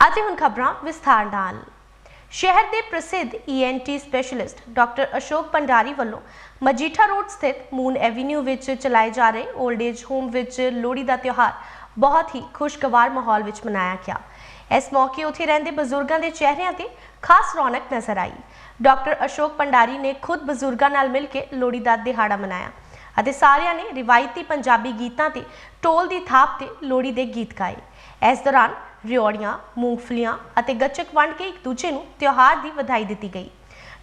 ਅਤੇ ਹੁਣ ਖਬਰਾਂ ਵਿਸਥਾਰ ਨਾਲ। ਸ਼ਹਿਰ ਦੇ ਪ੍ਰਸਿੱਧ ENT specialist doctor Ashok Pandari ਵੱਲੋਂ ਮਜੀਠਾ ਰੋਡ ਸਥਿਤ ਮੂਨ ਐਵੇਨਿਊ ਵਿੱਚ ਚਲਾਏ ਜਾ ਰਹੇ 올ਡ ਏਜ ਹੋਮ ਵਿੱਚ ਲੋਹੜੀ ਦਾ ਤਿਉਹਾਰ ਬਹੁਤ ਹੀ ਖੁਸ਼ਗਵਾਰ ਮਾਹੌਲ ਵਿੱਚ ਮਨਾਇਆ ਗਿਆ। ਇਸ ਮੌਕੇ ਉੱਥੇ ਰਹਿੰਦੇ ਬਜ਼ੁਰਗਾਂ ਦੇ ਚਿਹਰਿਆਂ ਤੇ ਖਾਸ ਰੌਣਕ ਨਜ਼ਰ ਆਈ। ਡਾਕਟਰ ਅਸ਼ੋਕ ਪੰਡਾਰੀ ਨੇ ਖੁਦ ਬਜ਼ੁਰਗਾਂ ਨਾਲ ਮਿਲ ਕੇ ਲੋਹੜੀ ਦਾ ਦਿਹਾੜਾ ਮਨਾਇਆ ਅਤੇ ਸਾਰਿਆਂ ਨੇ ਰਿਵਾਇਤੀ ਪੰਜਾਬੀ ਗੀਤਾਂ ਤੇ ਟੋਲ ਦੀ ਥਾਪ ਤੇ ਲੋਹੜੀ ਦੇ ਗੀਤ ਗਾਏ। ਇਸ ਦੌਰਾਨ ਰਿਓੜੀਆਂ, ਮੂੰਗਫਲੀਆਂ ਅਤੇ ਗੱਚਕ ਵੰਡ ਕੇ ਇੱਕ ਦੂਜੇ ਨੂੰ ਤਿਉਹਾਰ ਦੀ ਵਧਾਈ ਦਿੱਤੀ ਗਈ।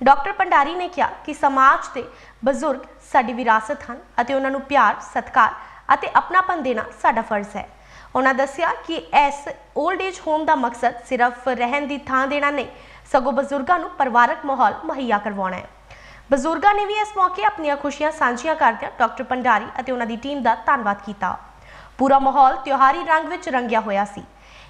ਡਾਕਟਰ ਪੰਡਾਰੀ ਨੇ ਕਿਹਾ ਕਿ ਸਮਾਜ ਦੇ ਬਜ਼ੁਰਗ ਸਾਡੀ ਵਿਰਾਸਤ ਹਨ ਅਤੇ ਉਹਨਾਂ ਨੂੰ ਪਿਆਰ, ਸਤਿਕਾਰ ਅਤੇ ਆਪਣਾਪਨ ਦੇਣਾ ਸਾਡਾ ਫਰਜ਼ ਹੈ। ਉਹਨਾਂ ਦੱਸਿਆ ਕਿ ਇਸ 올ਡ ਏਜ ਹੋਮ ਦਾ ਮਕਸਦ ਸਿਰਫ ਰਹਿਣ ਦੀ ਥਾਂ ਦੇਣਾ ਨਹੀਂ, ਸਗੋਂ ਬਜ਼ੁਰਗਾਂ ਨੂੰ ਪਰਿਵਾਰਕ ਮਾਹੌਲ ਮੁਹੱਈਆ ਕਰਵਾਉਣਾ ਹੈ। ਬਜ਼ੁਰਗਾਂ ਨੇ ਵੀ ਇਸ ਮੌਕੇ ਆਪਣੀਆਂ ਖੁਸ਼ੀਆਂ ਸਾਂਝੀਆਂ ਕਰਦਿਆਂ ਡਾਕਟਰ ਪੰਡਾਰੀ ਅਤੇ ਉਹਨਾਂ ਦੀ ਟੀਮ ਦਾ ਧੰਨਵਾਦ ਕੀਤਾ। ਪੂਰਾ ਮਾਹੌਲ ਤਿਉਹਾਰੀ ਰੰਗ ਵਿੱਚ ਰੰਗਿਆ ਹੋਇਆ ਸੀ।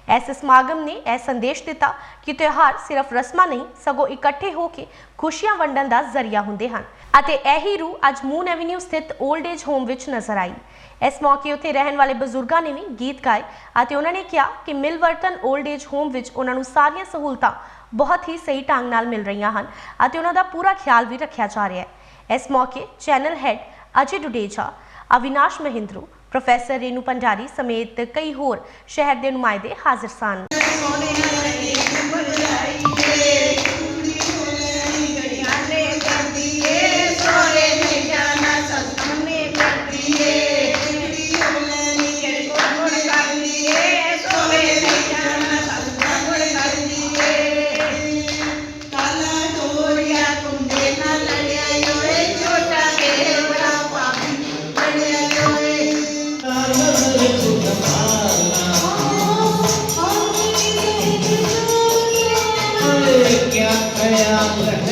ਇਸ ਸਮਾਗਮ ਨੇ ਇਹ ਸੰਦੇਸ਼ ਦਿੱਤਾ ਕਿ ਤਿਉਹਾਰ ਸਿਰਫ ਰਸਮਾਂ ਨਹੀਂ ਸਗੋਂ ਇਕੱਠੇ ਹੋ ਕੇ ਖੁਸ਼ੀਆਂ ਵੰਡਣ ਦਾ ਜ਼ਰੀਆ ਹੁੰਦੇ ਹਨ ਅਤੇ ਇਹੀ ਰੂਹ ਅੱਜ ਮੂਨ ਐਵੇਨਿਊ ਸਥਿਤ 올ਡ ਏਜ ਹੋਮ ਵਿੱਚ ਨਜ਼ਰ ਆਈ ਇਸ ਮੌਕੇ ਉੱਤੇ ਰਹਿਣ ਵਾਲੇ ਬਜ਼ੁਰਗਾਂ ਨੇ ਵੀ ਗੀਤ ਗਾਏ ਅਤੇ ਉਹਨਾਂ ਨੇ ਕਿਹਾ ਕਿ ਮਿਲਵਰਤਨ 올ਡ ਏਜ ਹੋਮ ਵਿੱਚ ਉਹਨਾਂ ਨੂੰ ਸਾਰੀਆਂ ਸਹੂਲਤਾਂ ਬਹੁਤ ਹੀ ਸਹੀ ਢੰਗ ਨਾਲ ਮਿਲ ਰਹੀਆਂ ਹਨ ਅਤੇ ਉਹਨਾਂ ਦਾ ਪੂਰਾ ਖਿਆਲ ਵੀ ਰੱਖਿਆ ਜਾ ਰਿਹਾ ਹੈ ਇਸ ਮੌਕੇ channel head Ajay Dudeja Avinash Mahindru professor Renu Pandari ਸਮੇਤ ਕਈ ਹੋਰ ਸ਼ਹਿਰ ਦੇ ਨੁਮਾਇੰਦੇ ਹਾਜ਼ਰ ਸਨ। Thank you.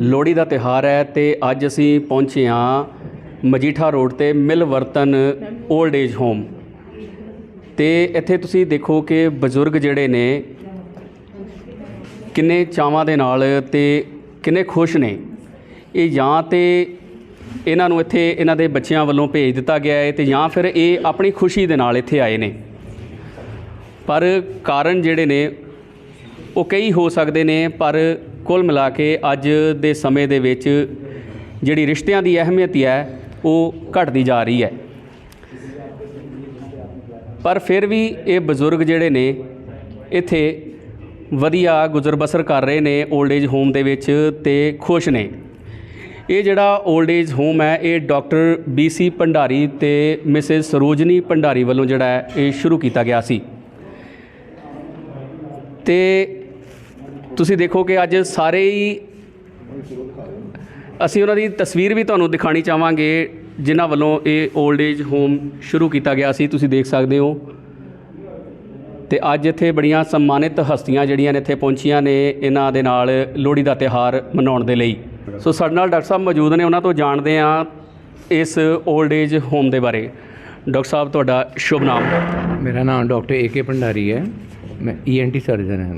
ਲੋਹੜੀ ਦਾ ਤਿਹਾਰ ਹੈ ਤੇ ਅੱਜ ਅਸੀਂ ਪਹੁੰਚੇ ਹਾਂ ਮਜੀਠਾ ਰੋਡ ਤੇ ਮਿਲ ਵਰਤਨ 올ਡ ਏਜ ਹੋਮ ਤੇ ਇੱਥੇ ਤੁਸੀਂ ਦੇਖੋ ਕਿ ਬਜ਼ੁਰਗ ਜਿਹੜੇ ਨੇ ਕਿੰਨੇ ਚਾਵਾਂ ਦੇ ਨਾਲ ਤੇ ਕਿੰਨੇ ਖੁਸ਼ ਨੇ? ਇਹ ਜਾਂ ਤੇ ਇਹਨਾਂ ਨੂੰ ਇੱਥੇ ਇਹਨਾਂ ਦੇ ਬੱਚਿਆਂ ਵੱਲੋਂ ਭੇਜ ਦਿੱਤਾ ਗਿਆ ਹੈ ਤੇ ਜਾਂ ਫਿਰ ਇਹ ਆਪਣੀ ਖੁਸ਼ੀ ਦੇ ਨਾਲ ਇੱਥੇ ਆਏ ਨੇ। ਪਰ ਕਾਰਨ ਜਿਹੜੇ ਨੇ, ਉਹ ਕਈ ਹੋ ਸਕਦੇ ਨੇ, ਪਰ ਕੁੱਲ ਮਿਲਾ ਕੇ ਅੱਜ ਦੇ ਸਮੇਂ ਦੇ ਵਿੱਚ ਜਿਹੜੀ ਰਿਸ਼ਤਿਆਂ ਦੀ ਅਹਿਮੀਅਤ ਹੈ ਉਹ ਘਟਦੀ ਜਾ ਰਹੀ ਹੈ। ਪਰ ਫਿਰ ਵੀ ਇਹ ਬਜ਼ੁਰਗ ਜਿਹੜੇ ਨੇ, ਇੱਥੇ ਵਧੀਆ ਗੁਜ਼ਰ ਬਸਰ ਕਰ ਰਹੇ ਨੇ 올ਡ ਏਜ ਹੋਮ ਦੇ ਵਿੱਚ ਤੇ ਖੁਸ਼ ਨੇ। ਇਹ ਜਿਹੜਾ 올ਡ ਏਜ ਹੋਮ ਹੈ, ਇਹ ਡਾਕਟਰ ਬੀਸੀ ਭੰਡਾਰੀ ਤੇ ਮਿਸਿਸ ਸਰੋਜਨੀ ਭੰਡਾਰੀ ਵੱਲੋਂ ਜਿਹੜਾ ਹੈ, ਇਹ ਸ਼ੁਰੂ ਕੀਤਾ ਗਿਆ ਸੀ। ਤੇ ਤੁਸੀਂ ਦੇਖੋ ਕਿ ਅੱਜ ਸਾਰੇ ਹੀ ਅਸੀਂ ਉਹਨਾਂ ਦੀ ਤਸਵੀਰ ਵੀ ਤੁਹਾਨੂੰ ਦਿਖਾਣੀ ਚਾਹਾਂਗੇ, ਜਿਨ੍ਹਾਂ ਵੱਲੋਂ ਇਹ 올ਡ ਏਜ ਹੋਮ ਸ਼ੁਰੂ ਕੀਤਾ ਗਿਆ ਸੀ। ਤੁਸੀਂ ਦੇਖ ਸਕਦੇ ਹੋ ਤੇ ਅੱਜ ਇੱਥੇ ਬੜੀਆਂ ਸਨਮਾਨਿਤ ਹਸਤੀਆਂ ਜਿਹੜੀਆਂ ਨੇ ਇੱਥੇ ਪਹੁੰਚੀਆਂ ਨੇ ਇਹਨਾਂ ਦੇ ਨਾਲ ਲੋਹੜੀ ਦਾ ਤਿਹਾਰ ਮਨਾਉਣ ਦੇ ਲਈ। ਸੋ ਸਾਡੇ ਨਾਲ ਡਾਕਟਰ ਸਾਹਿਬ ਮੌਜੂਦ ਨੇ ਉਹਨਾਂ ਤੋਂ ਜਾਣਦੇ ਆ ਇਸ 올ਡ ਏਜ ਹੋਮ ਦੇ ਬਾਰੇ। ਡਾਕਟਰ ਸਾਹਿਬ ਤੁਹਾਡਾ ਸ਼ੁਭ ਨਾਮ? ਮੇਰਾ ਨਾਮ ਡਾਕਟਰ ਏ ਕੇ ਭੰਡਾਰੀ ਹੈ। ਮੈਂ ਈਐਨਟੀ ਸਰਜਨ ਹਾਂ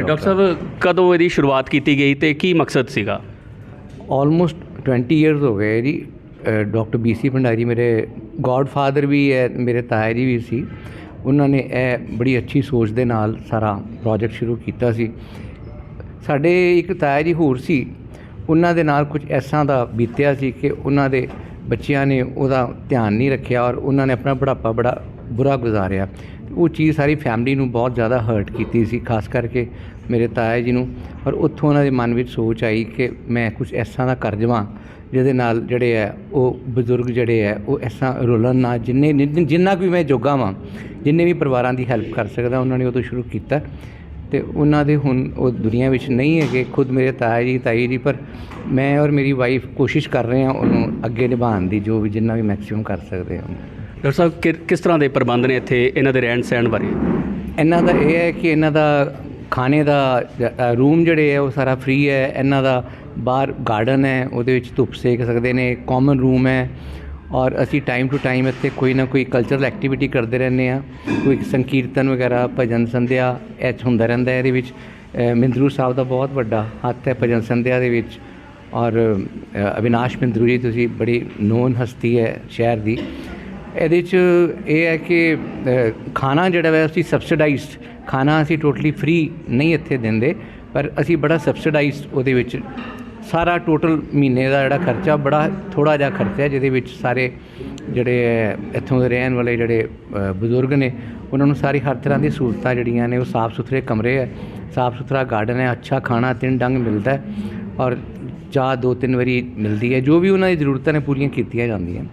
ਡਾਕਟਰ ਸਾਹਿਬ ਕਦੋਂ ਇਹਦੀ ਸ਼ੁਰੂਆਤ ਕੀਤੀ ਗਈ ਤੇ ਕੀ ਮਕਸਦ ਸੀਗਾ? ਆਲਮੋਸਟ 20 ਇਅਰਸ ਹੋ ਗਏ ਜੀ। ਡਾਕਟਰ ਬੀਸੀ ਭੰਡਾਰੀ ਮੇਰੇ ਗੋਡਫਾਦਰ ਵੀ ਹੈ ਮੇਰੇ ਤਾਇਆ ਜੀ ਵੀ ਸੀ। ਉਹਨਾਂ ਨੇ ਇਹ ਬੜੀ ਅੱਛੀ ਸੋਚ ਦੇ ਨਾਲ ਸਾਰਾ ਪ੍ਰੋਜੈਕਟ ਸ਼ੁਰੂ ਕੀਤਾ ਸੀ। ਸਾਡੇ ਇੱਕ ਤਾਇਆ ਜੀ ਹੋਰ ਸੀ, ਉਹਨਾਂ ਦੇ ਨਾਲ ਕੁਝ ਐਸਾਂ ਦਾ ਬੀਤਿਆ ਸੀ ਕਿ ਉਹਨਾਂ ਦੇ ਬੱਚਿਆਂ ਨੇ ਉਹਦਾ ਧਿਆਨ ਨਹੀਂ ਰੱਖਿਆ ਔਰ ਉਹਨਾਂ ਨੇ ਆਪਣਾ ਬੁਢਾਪਾ ਬੜਾ ਬੁਰਾ ਗੁਜ਼ਾਰਿਆ। ਉਹ ਚੀਜ਼ ਸਾਰੀ ਫੈਮਿਲੀ ਨੂੰ ਬਹੁਤ ਜ਼ਿਆਦਾ ਹਰਟ ਕੀਤੀ ਸੀ, ਖਾਸ ਕਰਕੇ ਮੇਰੇ ਤਾਇਆ ਜੀ ਨੂੰ। ਔਰ ਉੱਥੋਂ ਉਹਨਾਂ ਦੇ ਮਨ ਵਿੱਚ ਸੋਚ ਆਈ ਕਿ ਮੈਂ ਕੁਝ ਐਸਾਂ ਦਾ ਕਰ ਜਾਵਾਂ ਜਿਹਦੇ ਨਾਲ ਜਿਹੜੇ ਹੈ ਉਹ ਬਜ਼ੁਰਗ ਜਿਹੜੇ ਹੈ ਉਹ ਐਸਾਂ ਰੋਲਣ ਨਾ ਜਿੰਨੇ ਜਿੰਨ- ਵੀ ਮੈਂ ਜੋਗਾ ਵਾਂ ਜਿੰਨੇ ਵੀ ਪਰਿਵਾਰਾਂ ਦੀ ਹੈਲਪ ਕਰ ਸਕਦਾ ਉਹਨਾਂ ਨੇ ਉਹ ਤੋਂ ਸ਼ੁਰੂ ਕੀਤਾ। ਤੇ ਉਹਨਾਂ ਦੇ ਹੁਣ ਉਹ ਦੁਨੀਆ ਵਿੱਚ ਨਹੀਂ ਹੈਗੇ ਖੁਦ ਮੇਰੇ ਤਾਇਆ ਜੀ ਤਾਈ ਜੀ ਪਰ ਮੈਂ ਔਰ ਮੇਰੀ ਵਾਈਫ ਕੋਸ਼ਿਸ਼ ਕਰ ਰਹੇ ਹਾਂ ਉਹਨੂੰ ਅੱਗੇ ਨਿਭਾਉਣ ਦੀ ਜੋ ਵੀ ਜਿੰਨਾ ਵੀ ਮੈਕਸਿਮਮ ਕਰ ਸਕਦੇ ਹਾਂ। ਡਾਕਟਰ ਸਾਹਿਬ ਕਿਸ ਤਰ੍ਹਾਂ ਦੇ ਪ੍ਰਬੰਧ ਨੇ ਇੱਥੇ ਇਹਨਾਂ ਦੇ ਰਹਿਣ ਸਹਿਣ ਬਾਰੇ? ਇਹਨਾਂ ਦਾ ਇਹ ਹੈ ਕਿ ਇਹਨਾਂ ਦਾ ਖਾਣੇ ਦਾ ਰੂਮ ਜਿਹੜੇ ਹੈ ਉਹ ਸਾਰਾ ਫ੍ਰੀ ਹੈ ਇਹਨਾਂ ਦਾ ਬਾਹਰ ਗਾਰਡਨ ਹੈ, ਉਹਦੇ ਵਿੱਚ ਧੁੱਪ ਸੇਕ ਸਕਦੇ ਨੇ ਕਾਮਨ ਰੂਮ ਹੈ ਔਰ ਅਸੀਂ ਟਾਈਮ ਟੂ ਟਾਈਮ ਇੱਥੇ ਕੋਈ ਨਾ ਕੋਈ ਕਲਚਰਲ ਐਕਟੀਵਿਟੀ ਕਰਦੇ ਰਹਿੰਦੇ ਆ ਕੋਈ ਸੰਕੀਰਤਨ ਵਗੈਰਾ, ਭਜਨ ਸੰਧਿਆ ਇਹ ਹੁੰਦਾ ਰਹਿੰਦਾ ਇਹਦੇ ਵਿੱਚ। ਮਿੰਦਰੂ ਸਾਹਿਬ ਦਾ ਬਹੁਤ ਵੱਡਾ ਹੱਥ ਹੈ ਭਜਨ ਸੰਧਿਆ ਦੇ ਵਿੱਚ ਔਰ ਅਵਿਨਾਸ਼ ਮਿੰਦਰੂ ਜੀ ਤੁਸੀਂ ਬੜੀ ਨੋਨ ਹਸਤੀ ਹੈ ਸ਼ਹਿਰ ਦੀ। ਇਹਦੇ 'ਚ ਇਹ ਹੈ ਕਿ ਖਾਣਾ ਜਿਹੜਾ ਹੈ ਅਸੀਂ ਸਬਸਿਡਾਈਜ਼ਡ ਖਾਣਾ ਅਸੀਂ ਟੋਟਲੀ ਫ੍ਰੀ ਨਹੀਂ ਇੱਥੇ ਦਿੰਦੇ, ਪਰ ਅਸੀਂ ਬੜਾ ਸਬਸਿਡਾਈਜ਼ਡ ਉਹਦੇ ਵਿੱਚ ਸਾਰਾ ਟੋਟਲ ਮਹੀਨੇ ਦਾ ਜਿਹੜਾ ਖਰਚਾ ਬੜਾ ਥੋੜਾ ਜਿਹਾ ਖਰਚਾ ਜਿਹਦੇ ਵਿੱਚ ਸਾਰੇ ਜਿਹੜੇ ਇੱਥੋਂ ਦੇ ਰਹਿਣ ਵਾਲੇ ਜਿਹੜੇ ਬਜ਼ੁਰਗ ਨੇ, ਉਹਨਾਂ ਨੂੰ ਸਾਰੀ ਹਰ ਤਰ੍ਹਾਂ ਦੀ ਸਹੂਲਤਾਂ ਜਿਹੜੀਆਂ ਨੇ ਉਹ ਸਾਫ਼ ਸੁਥਰੇ ਕਮਰੇ ਹੈ, ਸਾਫ਼ ਸੁਥਰਾ ਗਾਰਡਨ ਹੈ, ਅੱਛਾ ਖਾਣਾ, ਤਿੰਨ ਡੰਗ ਮਿਲਦਾ ਔਰ ਚਾਹ ਦੋ ਤਿੰਨ ਵਾਰੀ ਮਿਲਦੀ ਹੈ, ਜੋ ਵੀ ਉਹਨਾਂ ਦੀ ਜ਼ਰੂਰਤਾਂ ਨੇ ਪੂਰੀਆਂ ਕੀਤੀਆਂ ਜਾਂਦੀਆਂ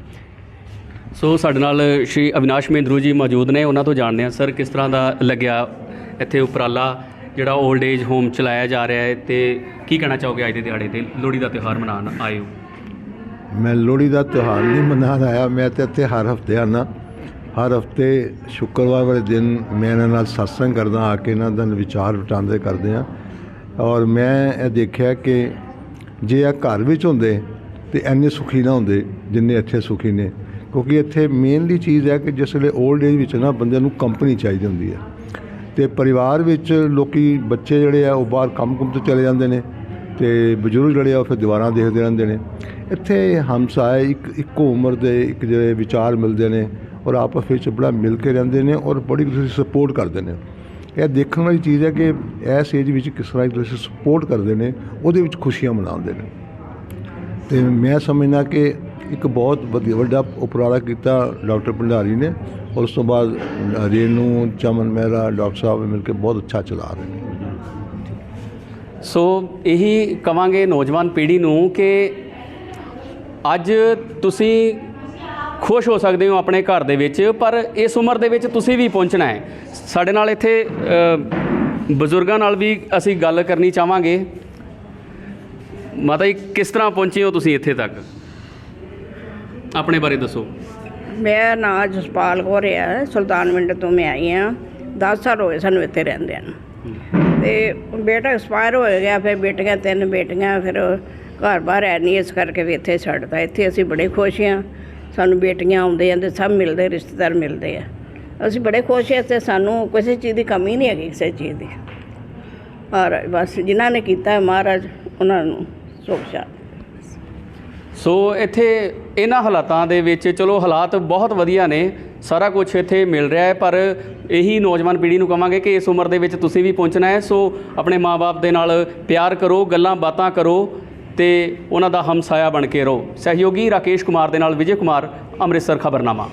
ਸੋ ਸਾਡੇ ਨਾਲ ਸ਼੍ਰੀ ਅਵਿਨਾਸ਼ ਮਹਿੰਦਰੂ ਜੀ ਮੌਜੂਦ ਨੇ, ਉਹਨਾਂ ਤੋਂ ਜਾਣਦੇ ਹਾਂ ਸਰ ਕਿਸ ਤਰ੍ਹਾਂ ਦਾ ਲੱਗਿਆ ਇੱਥੇ ਉਪਰਾਲਾ ਜਿਹੜਾ 올ਡ ਏਜ ਹੋਮ ਚਲਾਇਆ ਜਾ ਰਿਹਾ ਹੈ, ਤੇ ਕੀ ਕਹਿਣਾ ਚਾਹੋਗੇ ਅੱਜ ਦੇ ਦਿਹਾੜੇ ਤੇ ਲੋਹੜੀ ਦਾ ਤਿਉਹਾਰ ਮਨਾਉਣ ਆਏ ਹੋ? ਮੈਂ ਲੋਹੜੀ ਦਾ ਤਿਉਹਾਰ ਨਹੀਂ ਮਨਾਉਣ ਆਇਆ, ਮੈਂ ਤੇ ਇੱਥੇ ਹਰ ਹਫ਼ਤੇ ਆਉਂਦਾ। ਹਰ ਹਫ਼ਤੇ ਸ਼ੁੱਕਰਵਾਰ ਵਾਲੇ ਦਿਨ ਮੈਂ ਇਹਨਾਂ ਨਾਲ satsang ਕਰਦਾ, ਆ ਕੇ ਇਹਨਾਂ ਦਾ ਵਿਚਾਰ ਵਟਾਂਦਰੇ ਕਰਦੇ ਆ ਔਰ ਮੈਂ ਇਹ ਦੇਖਿਆ ਕਿ ਜੇ ਇਹ ਘਰ ਵਿੱਚ ਹੁੰਦੇ ਤੇ ਇੰਨੇ ਸੁਖੀ ਨਾ ਹੁੰਦੇ ਜਿੰਨੇ ਇੱਥੇ ਸੁਖੀ ਨੇ, ਕਿਉਂਕਿ ਇੱਥੇ ਮੇਨਲੀ ਚੀਜ਼ ਹੈ ਕਿ ਜਿਸ ਵੇਲੇ 올ਡ ਏਜ ਵਿੱਚ ਨਾ ਬੰਦਿਆਂ ਨੂੰ ਕੰਪਨੀ ਚਾਹੀਦੀ ਹੁੰਦੀ ਹੈ। ਅਤੇ ਪਰਿਵਾਰ ਵਿੱਚ ਲੋਕ ਬੱਚੇ ਜਿਹੜੇ ਆ, ਉਹ ਬਾਹਰ ਕੰਮ ਕੁੰਮ ਤੇ ਚਲੇ ਜਾਂਦੇ ਨੇ ਅਤੇ ਬਜ਼ੁਰਗ ਜਿਹੜੇ ਆ, ਉਹ ਫਿਰ ਦੀਵਾਰਾਂ ਦੇਖਦੇ ਰਹਿੰਦੇ ਨੇ। ਇੱਥੇ ਹਮਸਾਏ ਇੱਕ, ਇੱਕੋ ਉਮਰ ਦੇ ਇੱਕ ਜਿਹੜੇ ਵਿਚਾਰ ਮਿਲਦੇ ਨੇ ਔਰ ਆਪਸ ਵਿੱਚ ਬੜਾ ਮਿਲ ਕੇ ਰਹਿੰਦੇ ਨੇ ਔਰ ਬੜੀ ਤੁਸੀਂ ਸਪੋਰਟ ਕਰਦੇ ਨੇ। ਇਹ ਦੇਖਣ ਵਾਲੀ ਚੀਜ਼ ਹੈ ਕਿ ਇਸ ਏਜ ਵਿੱਚ ਕਿਸ ਤਰ੍ਹਾਂ ਤੁਸੀਂ ਸਪੋਰਟ ਕਰਦੇ ਨੇ, ਉਹਦੇ ਵਿੱਚ ਖੁਸ਼ੀਆਂ ਮਨਾਉਂਦੇ ਨੇ। ਤੇ ਮੈਂ ਸਮਝਦਾ ਕਿ ਇੱਕ ਬਹੁਤ ਵਧੀਆ, ਵੱਡਾ ਉਪਰਾਲਾ ਕੀਤਾ ਡਾਕਟਰ ਭੰਡਾਰੀ ਨੇ। ਔਰ ਉਸ ਤੋਂ ਬਾਅਦ ਰੇਨੂ, ਚਮਨ ਮਹਿਰਾ, ਡਾਕਟਰ ਸਾਹਿਬ ਮਿਲ ਕੇ ਬਹੁਤ ਅੱਛਾ ਚਲਾ ਰਹੇ ਨੇ। ਸੋ, ਇਹੀ ਕਵਾਂਗੇ ਨੌਜਵਾਨ ਪੀੜ੍ਹੀ ਨੂੰ ਕਿ ਅੱਜ ਤੁਸੀਂ ਖੁਸ਼ ਹੋ ਸਕਦੇ ਹੋ ਆਪਣੇ ਘਰ ਦੇ ਵਿੱਚ, ਪਰ ਇਸ ਉਮਰ ਦੇ ਵਿੱਚ ਤੁਸੀਂ ਵੀ ਪਹੁੰਚਣਾ ਹੈ। ਸਾਡੇ ਨਾਲ ਇੱਥੇ ਬਜ਼ੁਰਗਾਂ ਨਾਲ ਵੀ ਅਸੀਂ ਗੱਲ ਕਰਨੀ ਚਾਹਾਂਗੇ। ਮਾਤਾ ਜੀ, ਕਿਸ ਤਰ੍ਹਾਂ ਪਹੁੰਚੇ ਹੋ ਤੁਸੀਂ ਇੱਥੇ ਤੱਕ? ਆਪਣੇ ਬਾਰੇ ਦੱਸੋ। ਮੇਰਾ ਨਾਂ ਜਸਪਾਲ ਕੌਰ ਹੈ ਸੁਲਤਾਨਵਿੰਡ ਤੋਂ ਮੈਂ ਆਈ ਹਾਂ। 10 ਸਾਲ ਹੋਏ ਸਾਨੂੰ ਇੱਥੇ ਰਹਿੰਦਿਆਂ ਨੂੰ। ਤੇ ਬੇਟਾ ਐਕਸਪਾਇਰ ਹੋ ਗਿਆ ਫਿਰ ਬੇਟੀਆਂ ਤਿੰਨ ਬੇਟੀਆਂ ਫਿਰ ਘਰ ਬਾਹਰ ਹੈ ਨਹੀਂ ਇਸ ਕਰਕੇ ਵੀ ਇੱਥੇ ਛੱਡਦਾ ਇੱਥੇ ਅਸੀਂ ਬੜੇ ਖੁਸ਼ ਹਾਂ। ਸਾਨੂੰ ਬੇਟੀਆਂ ਆਉਂਦੇ ਤੇ ਸਭ ਮਿਲਦੇ ਰਿਸ਼ਤੇਦਾਰ ਮਿਲਦੇ ਆ। ਅਸੀਂ ਬੜੇ ਖੁਸ਼ ਹਾਂ ਤੇ ਸਾਨੂੰ ਕਿਸੇ ਚੀਜ਼ ਦੀ ਕਮੀ ਨਹੀਂ ਹੈਗੀ ਕਿਸੇ ਚੀਜ਼ ਦੀ। ਔਰ ਬਸ ਜਿਨ੍ਹਾਂ ਨੇ ਕੀਤਾ ਮਹਾਰਾਜ ਉਹਨਾਂ ਨੂੰ ਸੁਖ ਸ਼ਾਂਤੀ ਸੋ ਇੱਥੇ ਇਹਨਾਂ ਹਾਲਾਤਾਂ ਦੇ ਵਿੱਚ ਚਲੋ ਹਾਲਾਤ ਬਹੁਤ ਵਧੀਆ ਨੇ, ਸਾਰਾ ਕੁਝ ਇੱਥੇ ਮਿਲ ਰਿਹਾ ਹੈ, ਪਰ ਇਹੀ ਨੌਜਵਾਨ ਪੀੜ੍ਹੀ ਨੂੰ ਕਵਾਂਗੇ ਕਿ ਇਸ ਉਮਰ ਦੇ ਵਿੱਚ ਤੁਸੀਂ ਵੀ ਪਹੁੰਚਣਾ ਹੈ। ਸੋ ਆਪਣੇ ਮਾਪੇ ਦੇ ਨਾਲ ਪਿਆਰ ਕਰੋ, ਗੱਲਾਂ ਬਾਤਾਂ ਕਰੋ ਤੇ ਉਹਨਾਂ ਦਾ ਹਮਸਾਇਆ ਬਣ ਕੇ ਰਹੋ। ਸਹਿਯੋਗੀ ਰਾਕੇਸ਼ ਕੁਮਾਰ ਦੇ ਨਾਲ ਵਿਜੇ ਕੁਮਾਰ, ਅੰਮ੍ਰਿਤਸਰ ਖਬਰਨਾਮਾ।